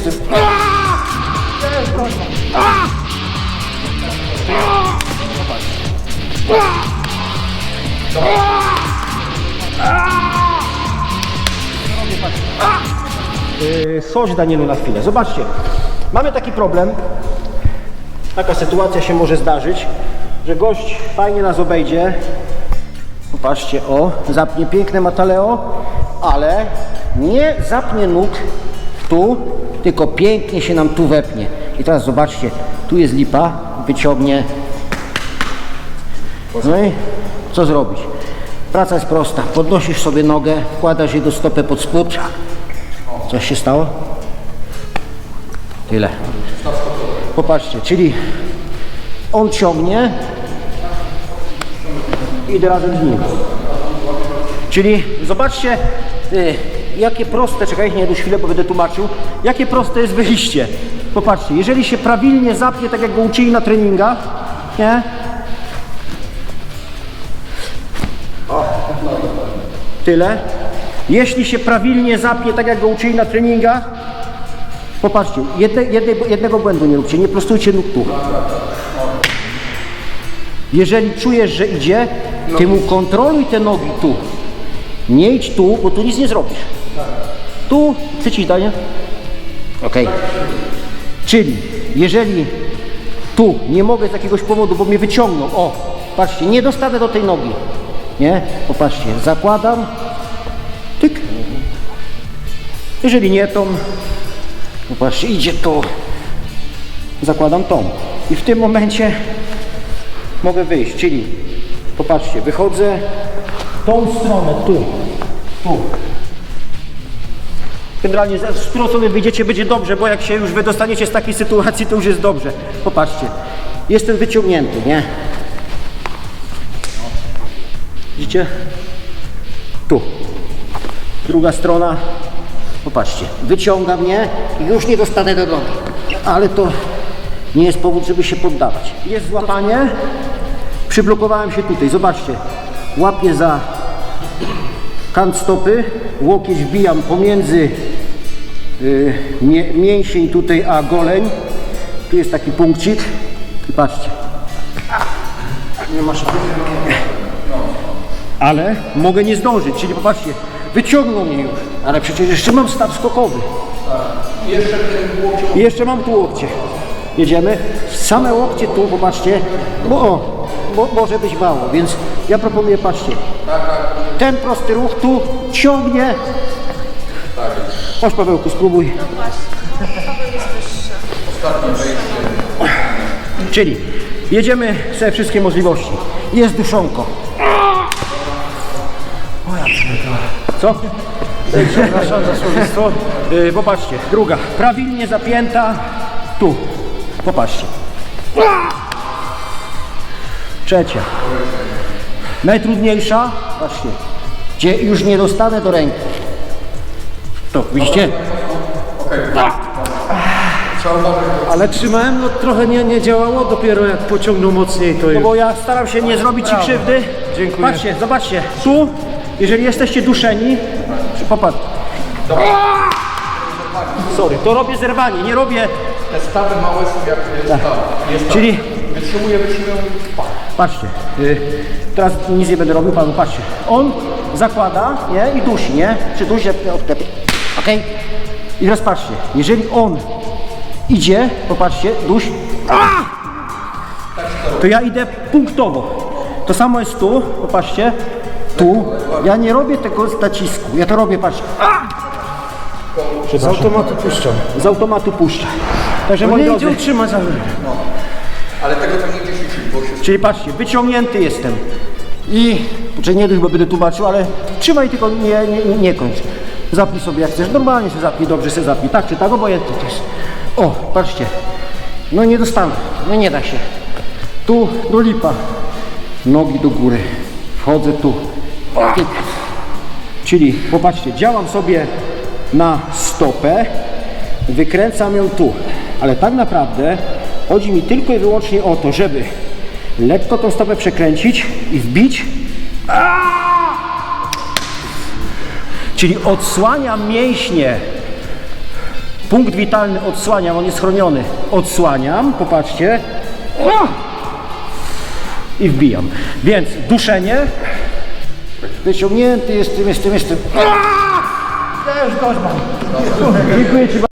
Yy, Danielu na chwilę. Zobaczcie, mamy taki problem. Taka sytuacja się może zdarzyć, że gość fajnie nas obejdzie. Popatrzcie, o, zapnie piękne mataleo, ale nie zapnie nóg tu, tylko pięknie się nam tu wepnie. I teraz zobaczcie, tu jest lipa, wyciągnie. No i co zrobić? Praca jest prosta. Podnosisz sobie nogę, wkładasz jej do stopy pod spód. Coś się stało? Tyle. Popatrzcie, czyli on ciągnie, idę razem z nim. Czyli zobaczcie, y, jakie proste, czekaj, nie chwilę, bo będę tłumaczył, jakie proste jest wyjście. Popatrzcie, jeżeli się prawilnie zapnie, tak jak go uczyli na treningach, nie? O, tyle. Jeśli się prawilnie zapnie, tak jak go uczyli na treningach, popatrzcie, jedne, jednego, jednego błędu nie róbcie, nie prostujcie nóg tu. Jeżeli czujesz, że idzie, ty mu kontroluj te nogi tu. Nie idź tu, bo tu nic nie zrobisz. Tu, chcecie danie? Okej. Czyli, jeżeli tu nie mogę z jakiegoś powodu, bo mnie wyciągną, o, patrzcie, nie dostanę do tej nogi. Nie? Popatrzcie, zakładam, tyk. Jeżeli nie, to popatrzcie, idzie tu. Zakładam tą. I w tym momencie mogę wyjść, czyli popatrzcie, wychodzę tą stronę, tu, tu. Generalnie z którą sobie wyjdziecie będzie dobrze, bo jak się już wydostaniecie z takiej sytuacji, to już jest dobrze. Popatrzcie, jestem wyciągnięty, nie? Widzicie? Tu. Druga strona. Popatrzcie, wyciąga mnie i już nie dostanę do nogi. Ale to nie jest powód, żeby się poddawać. Jest złapanie. Przyblokowałem się tutaj. Zobaczcie. Łapię za kant stopy. Łokieć wbijam pomiędzy y, mięsień tutaj a goleń. Tu jest taki punkcik. I patrzcie. Nie masz ale mogę nie zdążyć, czyli popatrzcie, wyciągną mnie już, ale przecież jeszcze mam staw skokowy. I jeszcze mam tu łokcie. Jedziemy. Same łokcie tu, popatrzcie, bo o, bo, może być mało, więc ja proponuję, patrzcie, ten prosty ruch tu ciągnie. Chodź Pawełku, spróbuj. Czyli jedziemy sobie wszystkie możliwości. Jest duszonko. Co? Przepraszam za słownictwo. Yy, popatrzcie, druga. Prawilnie zapięta. Tu. Popatrzcie. Trzecia. Najtrudniejsza. Patrzcie. Gdzie już nie dostanę do ręki. To, widzicie? Ale trzymałem, no trochę nie, nie działało, dopiero jak pociągnął mocniej to No już. bo ja staram się nie zrobić ci krzywdy. Dziękuję. Patrzcie, zobaczcie. Tu, jeżeli jesteście duszeni, popatrz. Sorry, to robię zerwanie, nie robię Te stawy małe są jak y, Tak. stawy. Jest. Czyli Wytrzymuje, wytrzymuje. patrzcie, y, teraz nic nie będę robił, panu patrzcie. On zakłada, nie, i dusi, nie? Czy dusi, odklepie. Okej? I teraz patrzcie, jeżeli on idzie, popatrzcie, duś, to ja idę punktowo. To samo jest tu, popatrzcie, tu. Ja nie robię tego z nacisku, ja to robię, patrzcie, Z automatu puszczam. z automatu puszczę. Także moi Nie drodzy, idzie utrzymać, ale... Ale tego tam nie gdzieś uczyć, bo się Czyli patrzcie, wyciągnięty jestem. I, czy nie chyba będę tłumaczył, ale trzymaj tylko nie, nie, nie kończ. Zapnij sobie jak chcesz, normalnie się zapnij, dobrze się zapnij, tak czy tak, obojętnie to jest. O, patrzcie, no nie dostanę, no nie da się. Tu do lipa, nogi do góry, wchodzę tu, czyli popatrzcie, działam sobie na stopę, wykręcam ją tu, ale tak naprawdę chodzi mi tylko i wyłącznie o to, żeby lekko tą stopę przekręcić i wbić. Aaaa! Czyli odsłaniam mięśnie Punkt witalny odsłaniam, on jest chroniony. Odsłaniam, popatrzcie. I wbijam. Więc duszenie. Wyciągnięty jestem, jestem, jestem. Też dość mam. Dziękuję Ci bardzo.